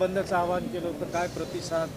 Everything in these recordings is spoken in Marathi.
बंदचं आवाहन केलं होतं. काय प्रतिसाद?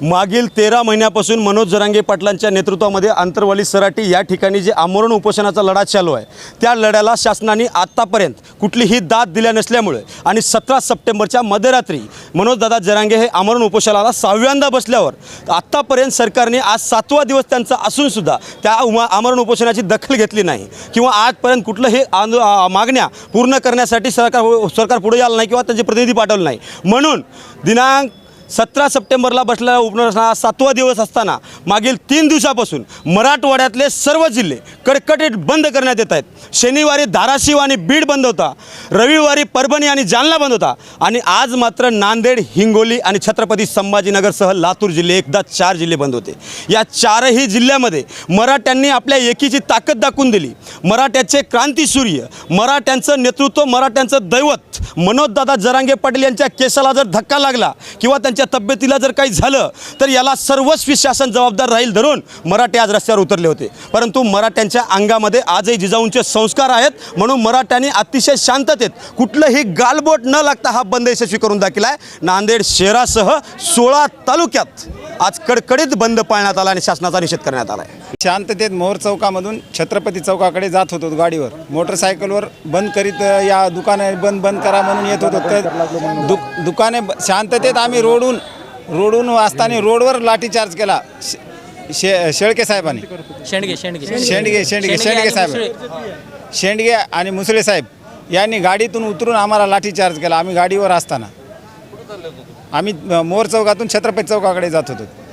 मागील तेरा महिन्यापासून मनोज जरांगे पाटलांच्या नेतृत्वामध्ये आंतरवाली सराटी या ठिकाणी जे आमरण उपोषणाचा लढा चालू आहे त्या लढ्याला शासनाने आत्तापर्यंत कुठलीही दाद दिल्या नसल्यामुळे आणि सतरा सप्टेंबरच्या मध्यरात्री मनोजदादा जरांगे हे आमरण उपोषणाला सहाव्यांदा बसल्यावर आत्तापर्यंत सरकारने आज सातवा दिवस त्यांचा असूनसुद्धा त्या उमा आमरण उपोषणाची दखल घेतली नाही किंवा आजपर्यंत कुठलंही आंदो मागण्या पूर्ण करण्यासाठी सरकार सरकार पुढे आलं नाही किंवा त्यांचे प्रतिनिधी पाठवले नाही. म्हणून दिनांक सतरा सप्टेंबरला बसलेला उपनसना सातवा दिवस असताना मागील तीन दिवसापासून मराठवाड्यातले सर्व जिल्हे कडकडीत बंद करण्यात येत आहेत. शनिवारी धाराशिव आणि बीड बंद होता. रविवारी परभणी आणि जालना बंद होता. आणि आज मात्र नांदेड हिंगोली आणि छत्रपती संभाजीनगरसह लातूर जिल्हे एकदा चार जिल्हे बंद होते. या चारही जिल्ह्यामध्ये मराठ्यांनी आपल्या एकीची ताकद दाखवून दिली. मराठ्याचे क्रांतीसूर्य मराठ्यांचं नेतृत्व मराठ्यांचं दैवत मनोजदादा जरांगे पाटील यांच्या केसाला जर धक्का लागला किंवा त्यांच्या तब्येतीला जर काही झालं तर याला सर्वस्वी शासन जबाबदार राहील धरून मराठे आज रस्त्यावर उतरले होते. परंतु मराठ्यांच्या अंगामध्ये आजही जिजाऊंचे संस्कार आहेत. म्हणून मराठ्यांनी अतिशय शांततेत कुठलंही गालबोट न लागता हा बंद यशस्वी करून दाखला आहे. नांदेड शहरासह सोळा तालुक्यात आज कडकडीत बंद पाळण्यात आला आणि शासनाचा निषेध करण्यात आला आहे. शांततेत मोहर चौकामधून छत्रपती चौकाकडे जात होतो गाडीवर. मोटरसायकलवर बंद करीत या दुकाने बंद बंद करा म्हणून येत होतो. तर दु दुकाने ब- शांततेत आम्ही रोडून रोडून वाचताना रोडवर लाठीचार्ज केला. शे- शेळके साहेबांनी. शेंडगे शेंडगे. शेंडगे शेंडगे शेंडगे साहेब. शेंडगे आणि मुसळे साहेब यांनी गाडीतून उतरून आम्हाला लाठीचार्ज केला. आम्ही गाडीवर असताना. आम्ही मोर चौकातून छत्रपती चौकाकडे जात होतो.